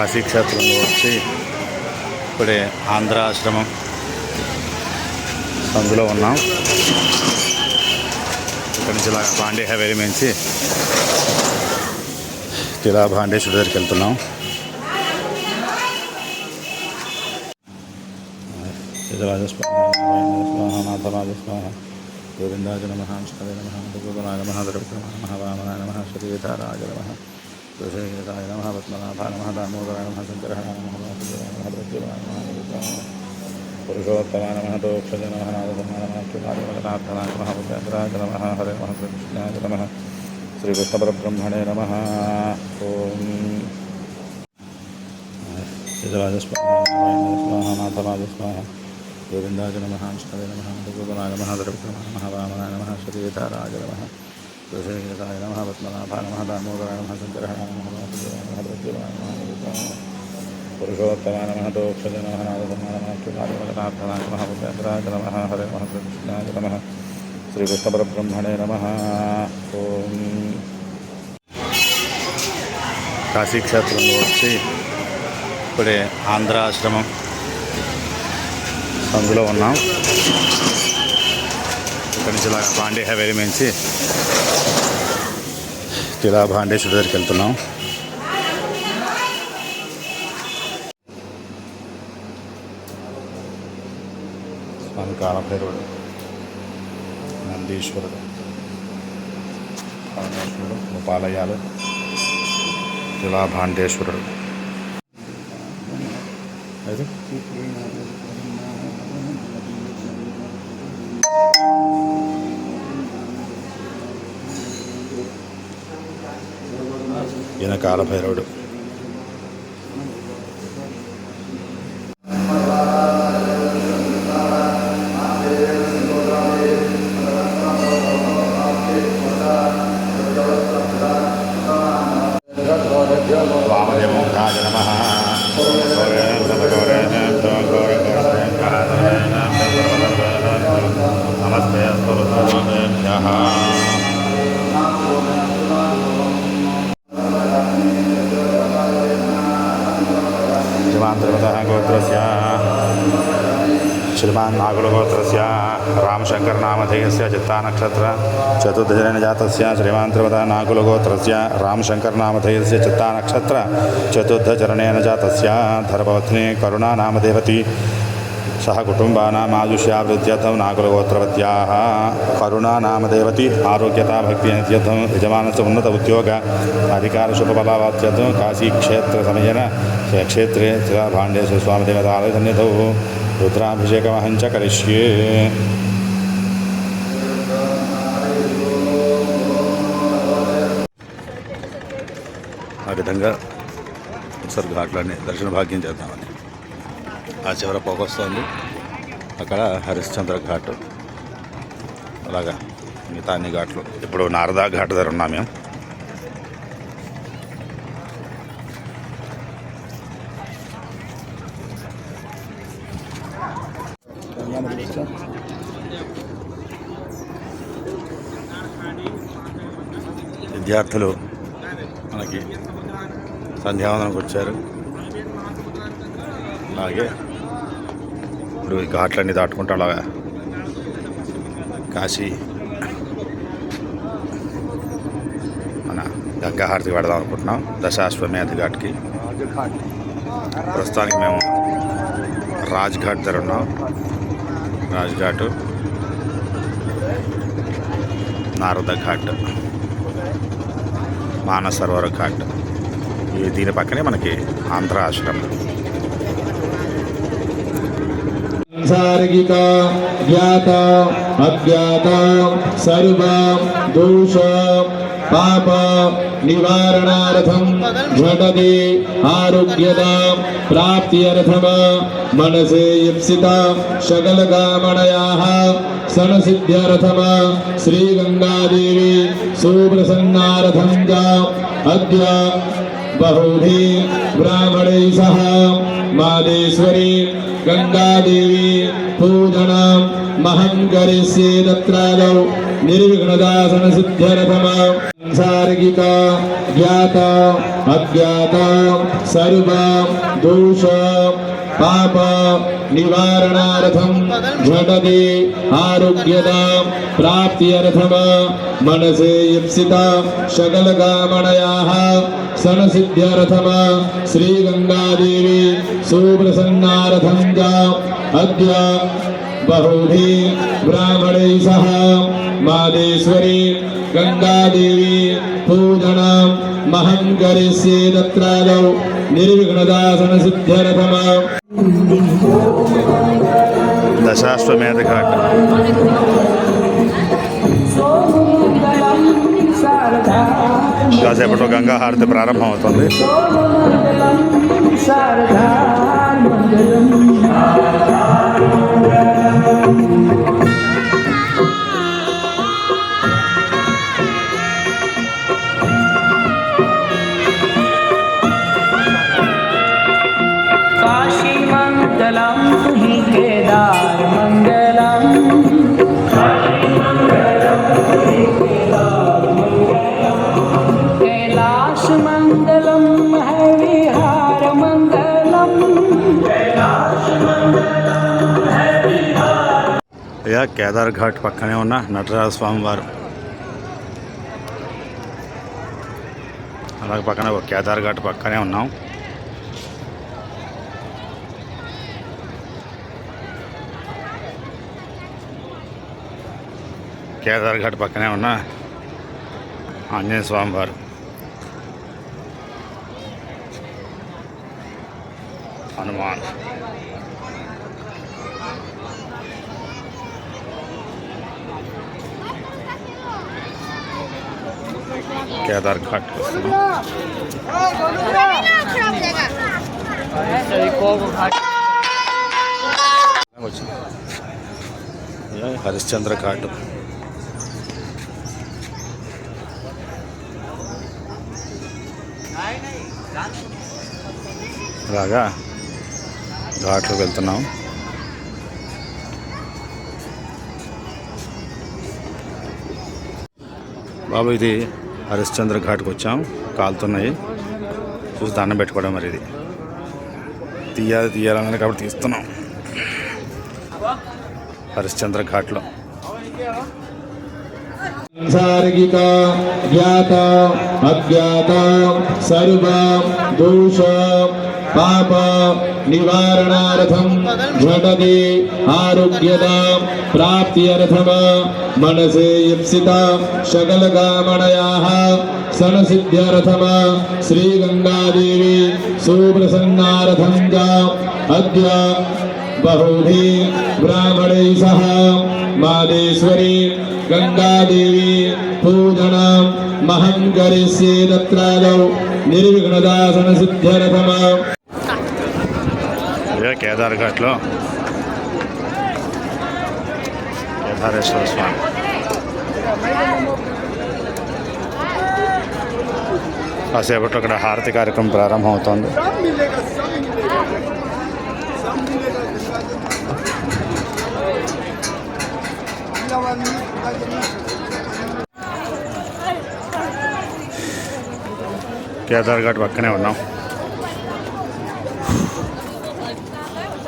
కాశీక్షేత్రంలో వచ్చి ఇప్పుడే ఆంధ్ర ఆశ్రమం. అందులో ఉన్నాం. ఇక్కడ నుంచి ఇలా బాండే హవేలి నుంచి ఇలా భాండేశ్వరి దగ్గరికి వెళ్తున్నాం. స్వాహ గోవిందాజ నమ శ్రీ నమ గోపనాయ నమ ద్రవిణ నమ వామనాయ నమ శ్రీధారాజ నమ. ఋషికేతాయ నమ పద్మనాభాయ నమ దామోదరాయ నమ శంకరాయ నమ వాసుదేవాయ నమ ప్రద్యుమ్నాయ నమ పురుషోత్తమాయ నమ దోక్షజ నమ నారదమాయ నమ కిలాదిమగనాథనాయ నమ ఉపేంద్రాయ నమ హరే నమ కృష్ణాయ నమ శ్రీకృష్ణపరబ్రహ్మణే నమ ఓం యజరాజ స్వాహనాథరాజ స్వాహ గోవిందాజ నమ శ్రీ నమ గురునాయ నమ ద్రవిణ నమ వామనాయ నమ శ్రీధారాజ నమ ఋషికేతాయ నమ నమ దామోదరాయ నమ. దామోదర నమ శంకర పురుషోత్తమ ప్రద్యుమ్నాయ నమ దోక్షజ నమ నారదమాయ నమ ఉపేంద్రాయ నమ హరే నమ కృష్ణాయ నమ శ్రీకృష్ణపరబ్రహ్మణే నమ ఓం. కాశీక్షేత్రంలో వచ్చి ఇప్పుడే ఆంధ్ర ఆశ్రమం అందులో ఉన్నాం. ఇక్కడి నుంచి పాండే హవేరి నుంచి మించి ఇలా బాండేశ్వరి దగ్గరికి వెళ్తున్నాం స్వామి కాలభైరవుడు నందీశ్వరుడు పరమేశ్వరుడు గోపాలయాలు ఇలా భాండేశ్వరుడు అయితే ఈయన కాలభైరవుడు. వామదేవోకాయ నమ. నమస్తే సర్వేభ్య श्रीमान्नाकुलगोत्रस्य रामशङ्करनामधेयस्य चित्तानक्षत्र। चतुर्दशरेण जातस्य श्रीमान्त्रवता नाकुलगोत्रस्य रामशङ्करनामधेयस्य चित्तानक्षत्र। चतुर्धचरणेन जातस्य धर्मवत्नी करुणानामदेवती। सह कुटुम्बानाम् आयुष्यावृद्ध्यर्थं नाकुलगोत्रवत्याः करुणा नाम देवती आरोग्यता भक्तिनित्यर्थं यजमानस्य उन्नत उद्योग। अधिकार शुभपलाभाव काशी क्षेत्र समय क्षेत्रे भाण्डेश्वर स्वामी देवता स्वामिदेवतालयसन्निधौ। రుద్రాభిషేకమహంచ కరిష్యే. ఆ విధంగా ఉత్సర్గ ఘాట్లని దర్శన భాగ్యం చేద్దామని. ఆ చివర పోకొస్తోంది అక్కడ హరిశ్చంద్ర ఘాట్. అలాగా మిగతా అన్ని ఘాట్లు. ఇప్పుడు నారదా ఘాట్ దగ్గర ఉన్నాం మేము. విద్యార్థులు మనకి సంధ్యావందనకు వచ్చారు. అలాగే ఇప్పుడు ఈ ఘాట్లన్నీ దాటుకుంటూ అలాగా కాశీ మన గంగాహారతికి పెడదాం అనుకుంటున్నాం. దశాశ్వమేధ ఘాట్కి. ప్రస్తుతానికి మేము రాజ్ఘాట్ దగ్గర ఉన్నాం. రాజ్ ఘాట్ నారద ఘాట్. మానసరోవర ఘాట్. దీని పక్కనే మనకి ఆంధ్ర ఆశ్రమం. సాంసారిక జ్ఞాత అజ్ఞాత సర్వ దోష పాప నివారణార్థం ఝటది ఆరోగ్యత ప్రాప్త్యర్థమ మనసే ఇప్సిత సకల కామణయాః సనసిద్ధ్యర్థమ శ్రీగంగాదేవి సుప్రసన్నార్థం చ అద్య బహుధి బ్రాహ్మణై సహ మాదేశ్వరి గంగాదేవి పూజనం మహం కరిష్యే తత్రాదౌ निर्विघ्नदासन सिद्धरथम संसारगिता ज्ञाता, अज्ञाता, सर्व, दोष, पाप निवारणार्थम झटते, आरोग्यता प्राप्ति प्राप्त्यर्थम। मनसे युप्सिता शकलकामणया सनसिद्ध्यर्थम। श्रीगङ्गादेवी सुप्रसन्नार्थं च अद्य बहुभिः ब्राह्मणैः सह। मादेश्वरी गङ्गादेवी पूजनम् महं करिष्ये तत्रादौ निर्विघ्नदासनसिद्ध्यरथम దశాశ్వమేధ ఘాట్ సోమంగళం శారదా కాసేపట్లో గంగా హారతి ప్రారంభం అవుతుంది కేదార్ ఘాట్ పక్కనే ఉన్న నటరాజ స్వామి వారు. అలాగే పక్కన కేదార్ఘాట్ కేదార్ ఘాట్ పక్కనే ఉన్నాం. కేదార్ ఘాట్ పక్కనే ఉన్న ఆంజనేయ స్వామి వారు. హనుమాన్. కేదార్ ఘాట్ హరిశ్చంద్ర ఘాట్. రాగా ఘాట్లో వెళ్తున్నాం. బాబు ఇది హరిశ్చంద్ర ఘాట్కి వచ్చాం. కాలుతున్నాయి. చూసి దండం పెట్టుకోవడం మరి ఇది. తీయాలి తీయాలన్నది కాబట్టి తీస్తున్నాం. హరిశ్చంద్ర ఘాట్లో. సార్గిక జ్ఞాత అజ్ఞాత సర్వ దోష పాప నివారణార్థం ఝటతి ఆరోగ్యతాం ప్రాప్త్యర్థమ మనసే యప్సిత సకలకామణయాః సనసిద్ధ్యర్థమ శ్రీగంగాదేవి సుప్రసన్నార్థం చ అద్య బహుభి బ్రాహ్మణై సహ మాదేశ్వరి గంగాదేవి పూజనం మహం కరిష్యే తత్రాదౌ నిర్విఘ్నదాసన సిద్ధ్యరథమ కేదార్ఘాట్లో కేదారేశ్వర స్వామి. కాసేపట్లో ఇక్కడ హారతి కార్యక్రమం ప్రారంభమవుతోంది. కేదార్ఘాట్ పక్కనే ఉన్నాం.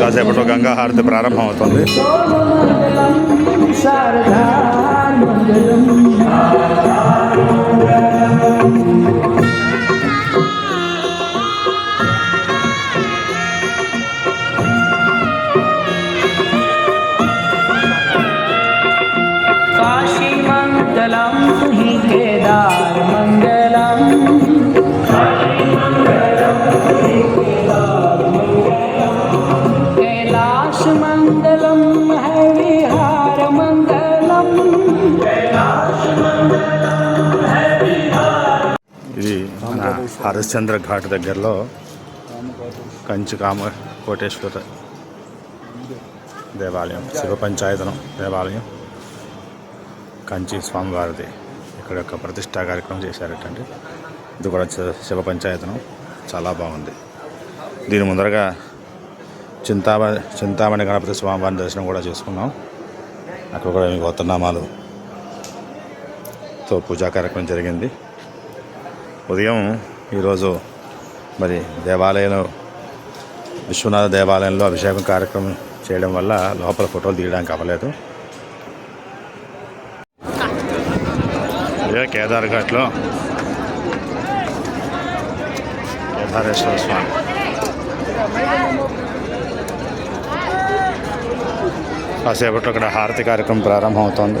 కాసేపట్లో గంగా హారతి ప్రారంభమవుతుంది హరిశ్చంద్ర ఘాట్ దగ్గరలో కంచి కామ కోటేశ్వర దేవాలయం శివ పంచాయతనం దేవాలయం కంచి స్వామివారిది. ఇక్కడ యొక్క ప్రతిష్టా కార్యక్రమం చేశారటండి. ఇది కూడా శివ పంచాయతనం. చాలా బాగుంది. దీని ముందరగా చింతామ చింతామణి గణపతి స్వామివారిని దర్శనం కూడా చేసుకున్నాం. అక్కడ కూడా మీకు కొత్తనామాలు తో పూజా కార్యక్రమం జరిగింది. ఉదయం ఈరోజు మరి దేవాలయంలో విశ్వనాథ దేవాలయంలో అభిషేకం కార్యక్రమం చేయడం వల్ల లోపల ఫోటోలు తీయడానికి అవ్వలేదు. ఇదే కేదార్ ఘాట్లో కేదారేశ్వర స్వామి. కాసేపట్లో ఇక్కడ హారతి కార్యక్రమం ప్రారంభమవుతోంది.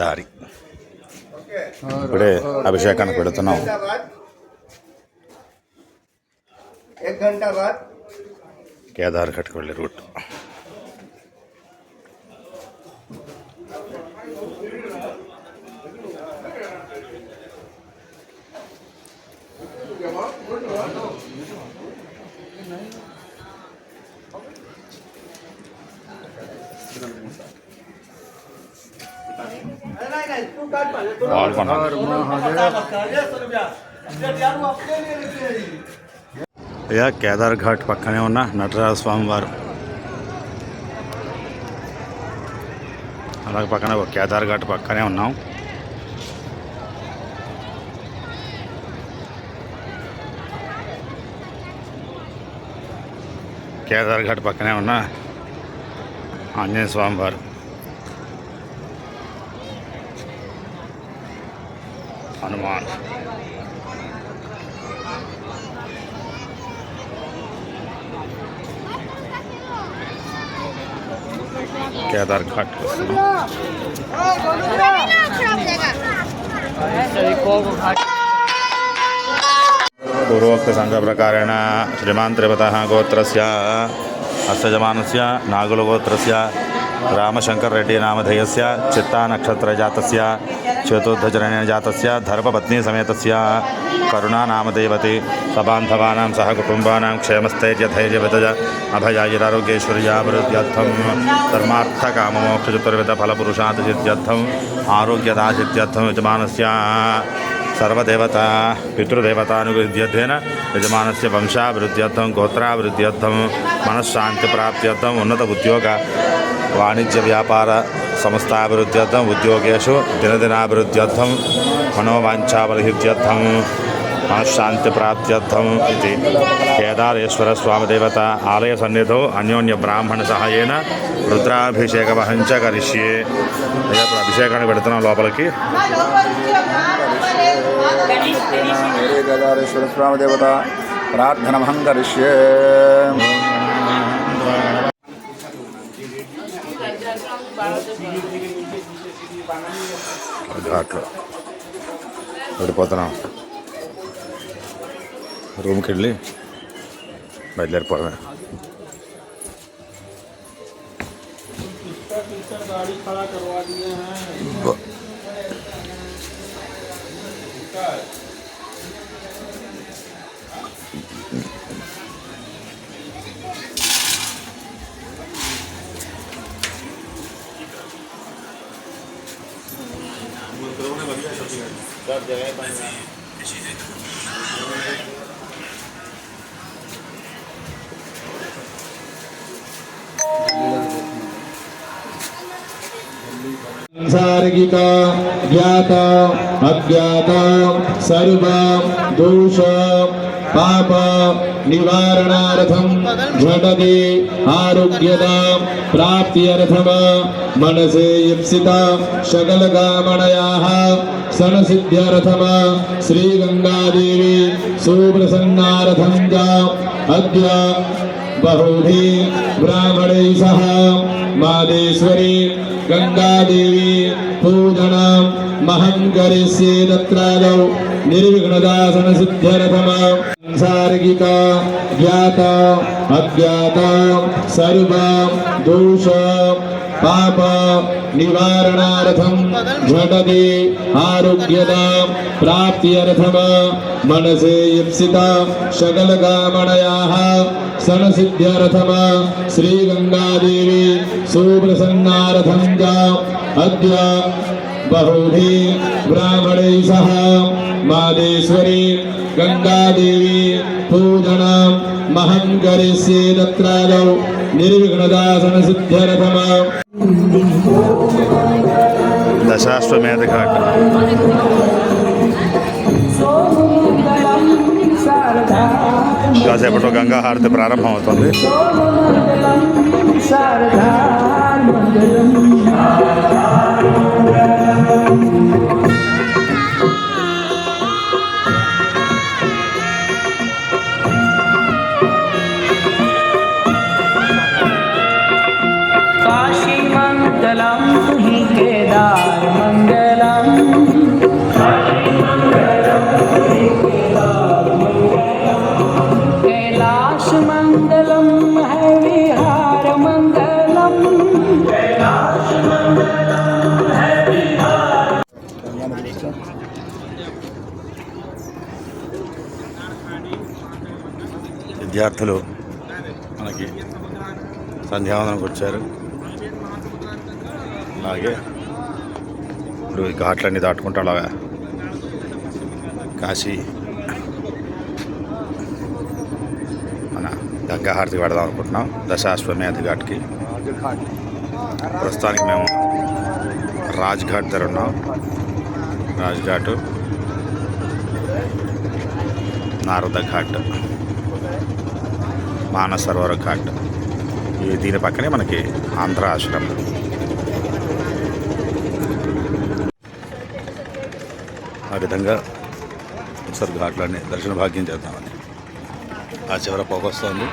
దారి. ఇప్పుడే అభిషేకానికి పెడుతున్నాం కేదార్ఘట్కి వెళ్ళే రూట్. అయ్యా కేదార్ ఘాట్ పక్కనే ఉన్న నటరాజ స్వామి వారు. అలాగే పక్కన కేదార్ఘాట్ కేదార్ ఘాట్ పక్కనే ఉన్నాం. కేదార్ ఘాట్ పక్కనే ఉన్న ఆంజనేయ స్వామి వారు. केदार घाट पूर्वोक्तसङ्घप्रकारेण श्रीमान्त्रिपतः गोत्रस्य अस्तजमानस्य नागुलगोत्रस्य चित्ता चित्तानक्षत्रजातस्य चतुर्धजनेन जातस्य धर्मपत्नीसमेतस्य करुणानामदेवति, सबान्धवानां सह कुटुम्बानां क्षेमस्थैर्यधैर्यविदज अभयायुरारोग्यैश्वर्याभिवृद्ध्यर्थं धर्मार्थकाममोक्षचतुर्विधफलपुरुषार्थसिद्ध्यर्थम् आरोग्यदासिद्ध्यर्थं यजमानस्य सर्वदेवता पितृदेवतानुगृध्यर्थेन यजमानस्य वंशाभिवृद्ध्यर्थं, गोत्राभिवृद्ध्यर्थं मनःशान्तिप्राप्त्यर्थम् उन्नत उद्योग వాణిజ్య వ్యాపార సంస్థాభివృద్ధ్యర్థం ఉద్యోగేషు దినదినాభివృద్ధ్యర్థం మనోవాంఛాబలిహృద్ధ్యర్థం మనశ్శాంతి ప్రాప్త్యర్థం ఇది. కేదారేశ్వర స్వామిదేవత ఆలయ సన్నిధౌ అన్యోన్య బ్రాహ్మణ సహాయేన రుద్రాభిషేక వహంచ కరిష్యే ఇప్పుడు అభిషేకాన్ని పెడుతున్నాం లోపలికి. కేదారేశ్వర స్వామిదేవత ప్రార్థనమహం కరిష్యే. ఘాట్లో వెళ్ళిపోతున్నాం రూమ్కి వెళ్ళి బయలుదేరిపోవడమే బ- సాంసారిక జ్ఞాత అజ్ఞాత సర్వ దోష పాప నివారణార్థం ఝటతి ఆరోగ్యతాం ప్రాప్త్యర్థమ మనసే ఇప్సితా శకలకామణయాః సనసిద్ధ్యర్థమ శ్రీగంగాదేవి సుప్రసన్నార్థం చ అద్య బహుభి బ్రాహ్మణై సహ మాదేశ్వరి గంగాదేవి పూజనం మహం కరిష్యే తత్రాదౌ निर्विघ्नदासन सिद्ध्यर्थमा संसारिका ज्ञाता, अज्ञाता, सर्व, दोष, पाप निवारणार्थम झटते, आरोग्यता, प्राप्त्यर्थम। मनसे युप्सिता सकल कामणया सन सिद्ध्यर्थम श्री गंगा देवी सुप्रसन्नार्थम च अद्य बहुभिः ब्राह्मणैः सह मादेश्वरी गङ्गादेवी पूजनम् महं करिष्ये तत्रादौ निर्विघ्नदासनसिद्ध्यर्थम దశాశ్వమేధ ఘాట్ సోమమంగళం శారదా కాసేపట్లో గంగా హారతి ప్రారంభం అవుతుంది సోమమంగళం శారదా విద్యార్థులు మనకి సంధ్యావందనకు వచ్చారు. అలాగే ఇప్పుడు ఈ ఘాట్లన్నీ దాటుకుంటూ అలాగా కాశీ మన గంగా హారతికి పెడదాం అనుకుంటున్నాం. దశాశ్వమేధ ఘాట్కి. ప్రస్తుతానికి మేము రాజ్ఘాట్ దగ్గర ఉన్నాం. రాజ్ఘాట్ నారద ఘాట్. మానసరోవర ఘాట్. ఈ దీని పక్కనే మనకి ఆంధ్ర ఆశ్రమం. ఆ విధంగా ఒకసారి ఘాట్లోనే దర్శన భాగ్యం చేద్దామని. ఆ చివర పోకొస్తుంది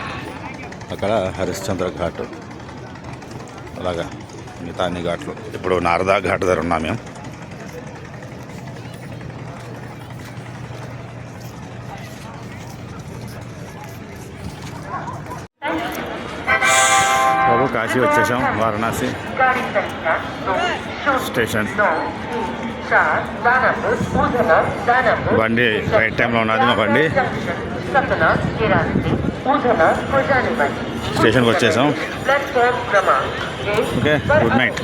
అక్కడ హరిశ్చంద్ర ఘాట్. అలాగా మిగతా అన్ని ఘాట్లు. ఇప్పుడు నారదా ఘాట్ దగ్గర ఉన్నాం మేము. వారణాసి వచ్చేసాం. వారణాసి స్టేషన్. బండి రైట్ టైంలో ఉన్నది మా బండి. స్టేషన్కి వచ్చేసాం. Okay good night.